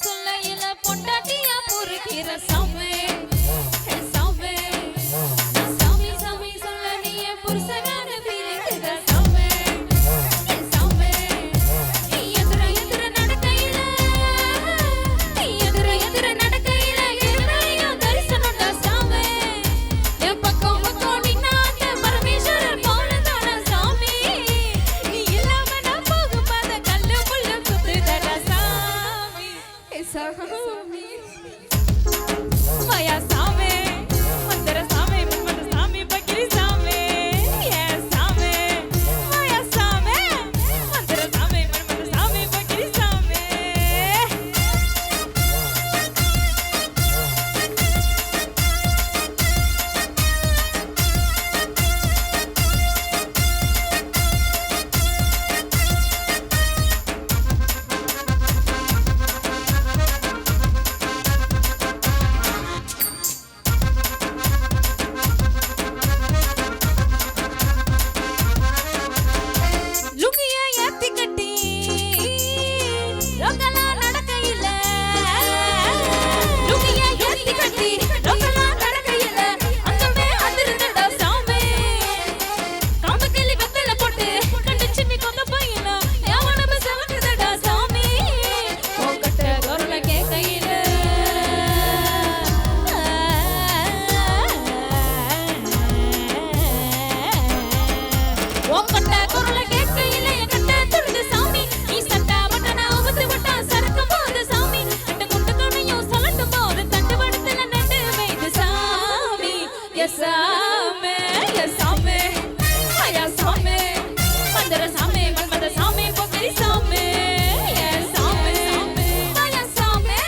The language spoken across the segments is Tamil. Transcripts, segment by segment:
রসুল্লাহ சாமே சாமே ஐயா சாமே பந்தர சாமே பல்வந்த சாமே பொக்கரி சாமே சாமே சாமே ஐயா சாமே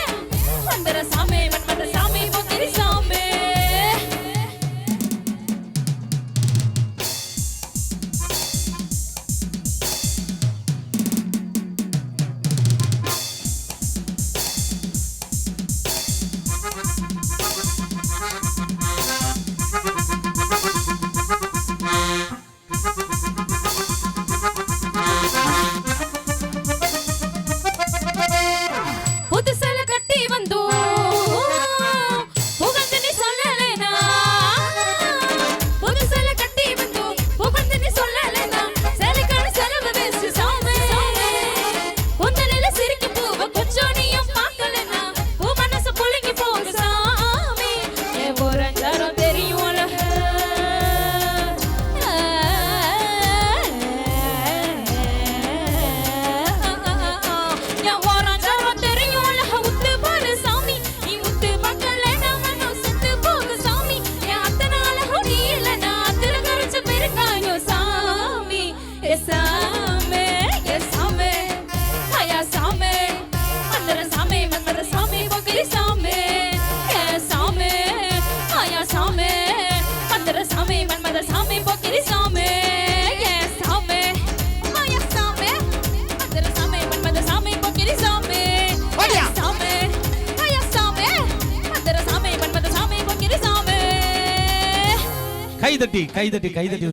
കൈതട്ടി കൈതട്ടി കൈതട്ടി.